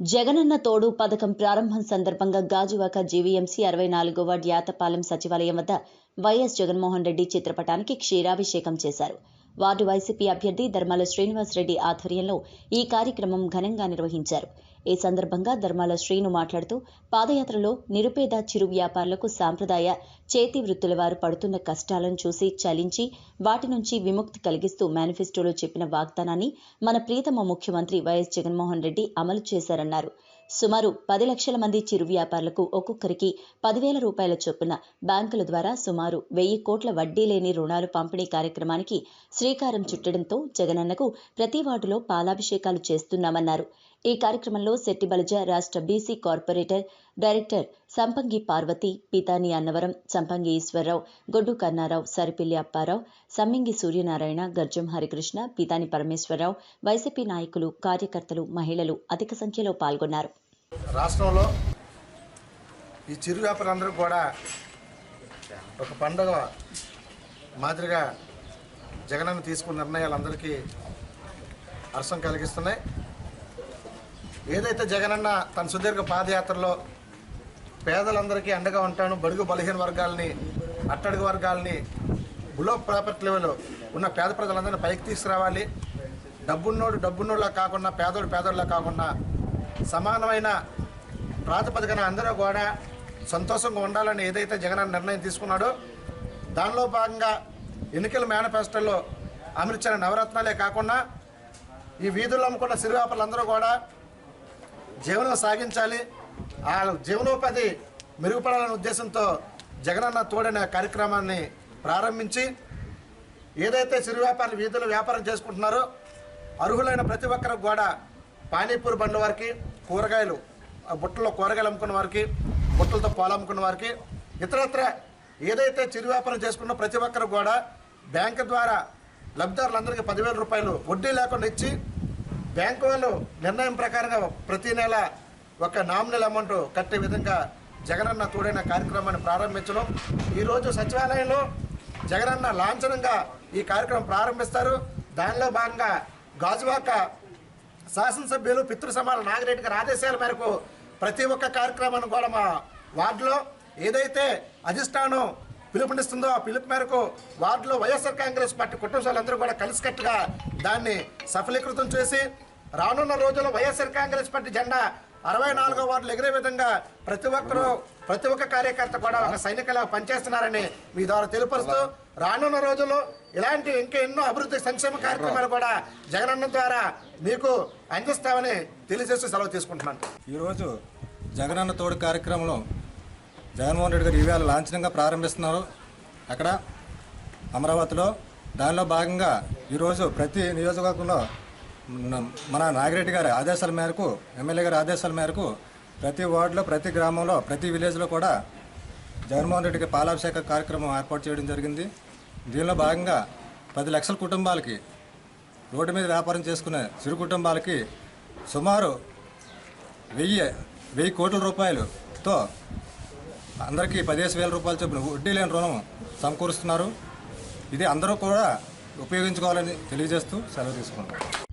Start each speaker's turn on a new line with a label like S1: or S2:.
S1: జగనన్న తోడు పథకం ప్రారంభం సందర్భంగా గాజువాక జీవీఎంసీ అరవై నాలుగవ యాతపాలెం సచివాలయం వద్ద వైఎస్ జగన్మోహన్ రెడ్డి చిత్రపటానికి క్షీరాభిషేకం చేశారు. వార్డు వైసీపీ అభ్యర్థి ధర్మాల శ్రీనివాస్ రెడ్డి ఆధ్వర్యంలో ఈ కార్యక్రమం ఘనంగా నిర్వహించారు. ఈ సందర్భంగా ధర్మాల శ్రీను మాట్లాడుతూ పాదయాత్రలో నిరుపేద చిరు వ్యాపారులకు సాంప్రదాయ చేతి వృత్తుల వారు పడుతున్న కష్టాలను చూసి చలించి వాటి నుంచి విముక్తి కలిగిస్తూ మేనిఫెస్టోలో చెప్పిన వాగ్దానాన్ని మన ప్రీతమ ముఖ్యమంత్రి వైఎస్ జగన్మోహన్ రెడ్డి అమలు చేశారన్నారు. సుమారు పది లక్షల మంది చిరు వ్యాపారులకు ఒక్కొక్కరికి పదివేల రూపాయల చొప్పున బ్యాంకుల ద్వారా సుమారు వెయ్యి కోట్ల వడ్డీ లేని రుణాలు పంపిణీ కార్యక్రమానికి శ్రీకారం చుట్టడంతో జగనన్నకు ప్రతి వార్డులో పాలాభిషేకాలు చేస్తున్నామన్నారు. ఈ కార్యక్రమంలో శెట్టి బలజ రాష్ట్ర BC corporator director Sampangi Parvathi Peethani Annavaram Sampangi Eswararao Goddu Kannarao Saripilli Apparao Sammingi Suryanarayana Garjam Harikrishna Peethani Parameswararao YCP నాయకులు కార్యకర్తలు మహిళలు అధిక సంఖ్యలో పాల్గొన్నారు.
S2: రాష్ట్రంలో ఈ చిరు వ్యాపారులందరూ కూడా ఒక పండుగ మాదిరిగా జగనన్న తీసుకున్న నిర్ణయాలు అందరికీ హర్షం కలిగిస్తున్నాయి. ఏదైతే జగనన్న తన సుదీర్ఘ పాదయాత్రలో పేదలందరికీ అండగా ఉంటాను బడుగు బలహీన వర్గాలని అట్టడుగు వర్గాలని బులో ప్రాపర్టీ లెవెల్ ఉన్న పేద ప్రజలందరినీ పైకి తీసుకురావాలి. డబ్బున్నోడు డబ్బున్నోళ్ళ కాకుండా పేదోడు పేదోళ్ళ కాకుండా సమానమైన ప్రాతిపదికన అందరూ కూడా సంతోషంగా ఉండాలని ఏదైతే జగన్ నిర్ణయం తీసుకున్నాడో దానిలో భాగంగా ఎన్నికల మేనిఫెస్టోలో అమర్చిన నవరత్నాలే కాకుండా ఈ వీధుల్లో అమ్ముకున్న సిరు కూడా జీవనం సాగించాలి. ఆ జీవనోపాధి మెరుగుపడాలనే ఉద్దేశంతో జగనన్న తోడనే కార్యక్రమాన్ని ప్రారంభించి ఏదైతే చిరు వ్యాపారులు వీధులు వ్యాపారం చేసుకుంటున్నారో అర్హులైన ప్రతి ఒక్కరికి కూడా పానీపూరి బండ్ల వారికి కూరగాయలు బుట్టలో కూరగాయలు అమ్ముకున్న వారికి బుట్టలతో పాలు అమ్ముకున్న వారికి ఇతరత్ర ఏదైతే చిరు వ్యాపారం చేసుకున్న ప్రతి ఒక్కరు కూడా బ్యాంకు ద్వారా లబ్ధిదారులందరికీ పదివేల రూపాయలు వడ్డీ లేకుండా ఇచ్చి బ్యాంకు వాళ్ళు నిర్ణయం ప్రకారంగా ప్రతి నెల ఒక నామినల్ అమౌంట్ కట్టే విధంగా జగనన్న తోడైన కార్యక్రమాన్ని ప్రారంభించడం. ఈరోజు సచివాలయంలో జగనన్న లాంఛనంగా ఈ కార్యక్రమం ప్రారంభిస్తారు. దానిలో భాగంగా గాజువాక శాసనసభ్యులు పితృ సమాన నాగిరెడ్డి గారి ఆదేశాల మేరకు ప్రతి ఒక్క కార్యక్రమాన్ని కూడా మా వార్డులో ఏదైతే అధిష్టానం పిలుపునిస్తుందో ఆ పిలుపు మేరకు వార్డులో వైఎస్ఆర్ కాంగ్రెస్ పార్టీ కుటుంబ సభ్యులందరూ కూడా కలిసికట్టుగా దాన్ని సఫలీకృతం చేసి రానున్న రోజుల్లో వైఎస్ఆర్ కాంగ్రెస్ పార్టీ జెండా అరవై నాలుగో వార్డులు ఎగిరే విధంగా ప్రతి ఒక్కరూ ప్రతి ఒక్క కార్యకర్త కూడా ఒక సైనికలా పనిచేస్తున్నారని మీ ద్వారా తెలియపరుస్తూ రానున్న రోజుల్లో ఇలాంటి ఇంకా ఎన్నో అభివృద్ధి సంక్షేమ కార్యక్రమాలు కూడా జగనన్న ద్వారా మీకు అందిస్తామని తెలియజేస్తూ సెలవు తీసుకుంటున్నాను.
S3: ఈరోజు జగనన్న తోడు కార్యక్రమంలో జగన్మోహన్ రెడ్డి గారు ఇవాళ లాంఛనంగా ప్రారంభిస్తున్నారు. అక్కడ అమరావతిలో దానిలో భాగంగా ఈరోజు ప్రతి నియోజకవర్గంలో మన- నాగిరెడ్డి గారి ఆదేశాల మేరకు ఎమ్మెల్యే గారి ఆదేశాల మేరకు ప్రతి వార్డులో ప్రతి గ్రామంలో ప్రతి విలేజ్లో కూడా జగన్మోహన్ రెడ్డికి పాలాభిషేక కార్యక్రమం ఏర్పాటు చేయడం జరిగింది. దీనిలో భాగంగా పది లక్షల కుటుంబాలకి రోడ్డు మీద వ్యాపారం చేసుకునే చిరు కుటుంబాలకి సుమారు వెయ్యి వెయ్యి కోట్ల రూపాయలతో అందరికీ పదిహేను వేల రూపాయలు చొప్పున వడ్డీ లేని రుణం సమకూరుస్తున్నారు. ఇది అందరూ కూడా ఉపయోగించుకోవాలని తెలియజేస్తూ సెలవు తీసుకున్నాను